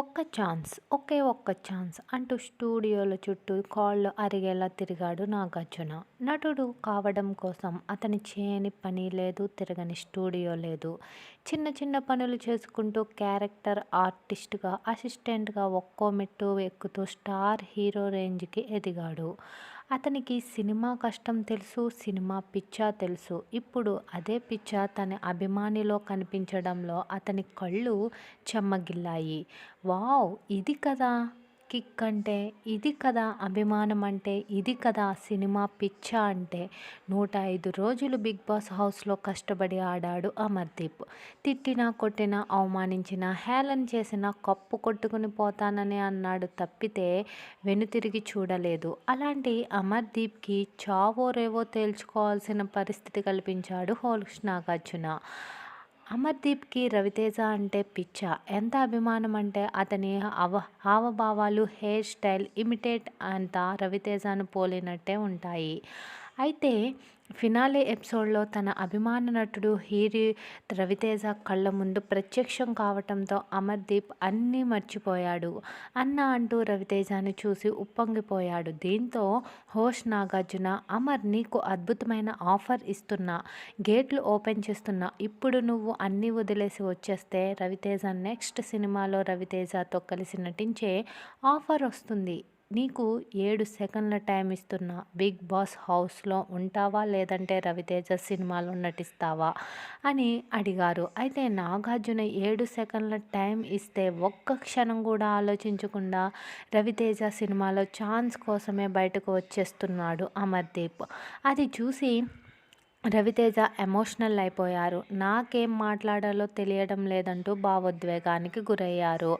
ఒక్క ఛాన్స్ ఒకే ఒక్క ఛాన్స్ అంటూ స్టూడియోల చుట్టూ కాళ్ళు అరిగేలా తిరిగాడు నాగార్జున. నటుడు కావడం కోసం అతని చేయని పని లేదు తిరగని స్టూడియో లేదు. చిన్న చిన్న పనులు చేసుకుంటూ క్యారెక్టర్ ఆర్టిస్ట్గా అసిస్టెంట్గా ఒక్కో మెట్టు ఎక్కుతూ స్టార్ హీరో రేంజ్కి ఎదిగాడు. అతనికి సినిమా కష్టం తెలుసు సినిమా పిచ్చా తెలుసు. ఇప్పుడు అదే పిచ్చ తన అభిమానిలో కనిపించడంలో అతని కళ్ళు చెమ్మగిల్లాయి. వావ్ ఇది కదా! కిక్ అంటే ఇది కదా అభిమానం అంటే ఇది కదా సినిమా పిచ్చ అంటే నూట ఐదు రోజులు బిగ్ బాస్ హౌస్లో కష్టపడి ఆడాడు అమర్దీప్. తిట్టినా కొట్టినా అవమానించిన హేళన చేసిన కప్పు కొట్టుకుని పోతానని అన్నాడు తప్పితే వెనుతిరిగి చూడలేదు. అలాంటి అమర్దీప్కి చావో రేవో తేల్చుకోవాల్సిన పరిస్థితి కల్పించాడు హోల్స్ నాగార్జున. అమర్దీప్కి రవితేజ అంటే పిచ్చ. ఎంత అభిమానం అంటే అతని అవ హావభావాలు హెయిర్ స్టైల్ ఇమిటేట్ అంతా రవితేజను పోలినట్టే ఉంటాయి. అయితే ఫినాలే ఎపిసోడ్లో తన అభిమాన నటుడు హీరి రవితేజ కళ్ళ ముందు ప్రత్యక్షం కావటంతో అమర్దీప్ అన్నీ మర్చిపోయాడు. అన్న అంటూ రవితేజని చూసి ఉప్పొంగిపోయాడు. దీంతో హోష్ నాగార్జున అమర్ నీకు అద్భుతమైన ఆఫర్ ఇస్తున్నా గేట్లు ఓపెన్ చేస్తున్నా ఇప్పుడు నువ్వు అన్నీ వదిలేసి వచ్చేస్తే రవితేజ నెక్స్ట్ సినిమాలో రవితేజతో కలిసి నటించే ఆఫర్ వస్తుంది. నీకు ఏడు సెకండ్ల టైం ఇస్తున్నా బిగ్ బాస్ హౌస్లో ఉంటావా? లేదంటే రవితేజ సినిమాలో నటిస్తావా? అని అడిగారు. అయితే నాగార్జున ఏడు సెకండ్ల టైం ఇస్తే ఒక్క క్షణం కూడా ఆలోచించకుండా రవితేజ సినిమాలో ఛాన్స్ కోసమే బయటకు వచ్చేస్తున్నాడు అమర్దీప్. అది చూసి రవితేజ ఎమోషనల్ అయిపోయారు. నాకేం మాట్లాడాలో తెలియడం లేదంటూ భావోద్వేగానికి గురయ్యారు.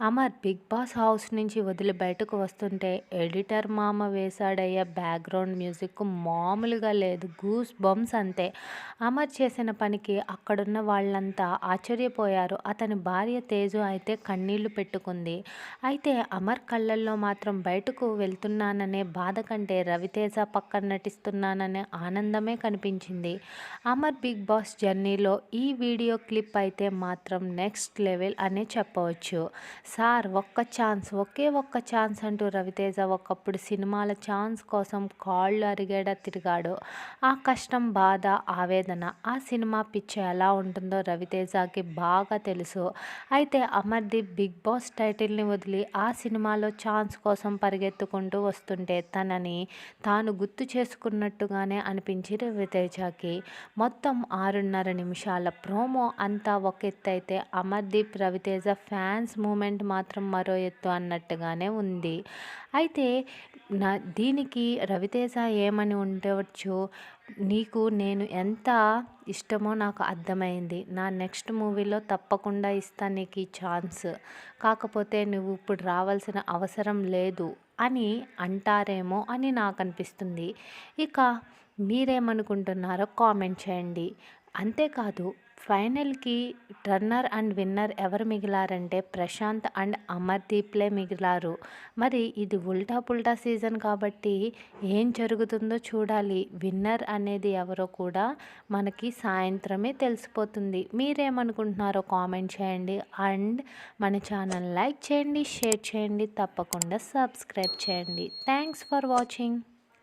అమర్ బిగ్ బాస్ హౌస్ నుంచి వదిలి బయటకు వస్తుంటే ఎడిటర్ మామ వేశాడయ్యే బ్యాక్గ్రౌండ్ మ్యూజిక్ మామూలుగా లేదు. గూస్ బంప్స్ అంతే. అమర్ చేసిన పనికి అక్కడున్న వాళ్ళంతా ఆశ్చర్యపోయారు. అతని భార్య తేజు అయితే కన్నీళ్ళు పెట్టుకుంది. అయితే అమర్ కళ్ళల్లో మాత్రం బయటకు వెళ్తున్నాననే బాధ కంటే రవితేజ పక్కన నటిస్తున్నాననే ఆనందమే కనిపించింది. వచ్చింది అమర్ బిగ్ బాస్ జర్నీలో ఈ వీడియో క్లిప్ అయితే మాత్రం నెక్స్ట్ లెవెల్ అనే చెప్పవచ్చు. సార్ ఒక్క ఛాన్స్ ఒకే ఒక్క ఛాన్స్ అంటూ రవితేజ ఒకప్పుడు సినిమాల ఛాన్స్ కోసం కాళ్ళు అరిగేడా తిరిగాడు. ఆ కష్టం బాధ ఆవేదన ఆ సినిమా పిచ్చ ఎలా ఉంటుందో రవితేజకి బాగా తెలుసు. అయితే అమర్దీప్ బిగ్ బాస్ టైటిల్ని వదిలి ఆ సినిమాలో ఛాన్స్ కోసం పరిగెత్తుకుంటూ వస్తుంటే తనని తాను గుర్తు చేసుకున్నట్టుగానే అనిపించి రవితేజ వచ్చాకే మొత్తం ఆరున్నర నిమిషాల ప్రోమో అంతా ఒక ఎత్తు అయితే అమర్దీప్ రవితేజ ఫ్యాన్స్ మూమెంట్ మాత్రం మరో ఎత్తు అన్నట్టుగానే ఉంది. అయితే నా దీనికి రవితేజ ఏమని ఉండవచ్చు నీకు నేను ఎంత ఇష్టమో నాకు అర్థమైంది. నా నెక్స్ట్ మూవీలో తప్పకుండా ఇస్తాను నీకు ఈ ఛాన్స్. కాకపోతే నువ్వు ఇప్పుడు రావాల్సిన అవసరం లేదు. అని అంటారేమో అని నాకు అనిపిస్తుంది ఇక మీరేమనుకుంటున్నారో కామెంట్ చేయండి. అంతేకాదు ఫైనల్కి టర్నర్ అండ్ విన్నర్ ఎవరు మిగిలారంటే ప్రశాంత్ అండ్ అమర్దీప్లే మిగిలారు. మరి ఇది ఉల్టా పుల్టా సీజన్ కాబట్టి ఏం జరుగుతుందో చూడాలి. విన్నర్ అనేది ఎవరో కూడా మనకి సాయంత్రమే తెలిసిపోతుంది. మీరేమనుకుంటున్నారో కామెంట్ చేయండి. అండ్ మన ఛానల్ లైక్ చేయండి షేర్ చేయండి. తప్పకుండా సబ్స్క్రైబ్ చేయండి. Thanks for watching.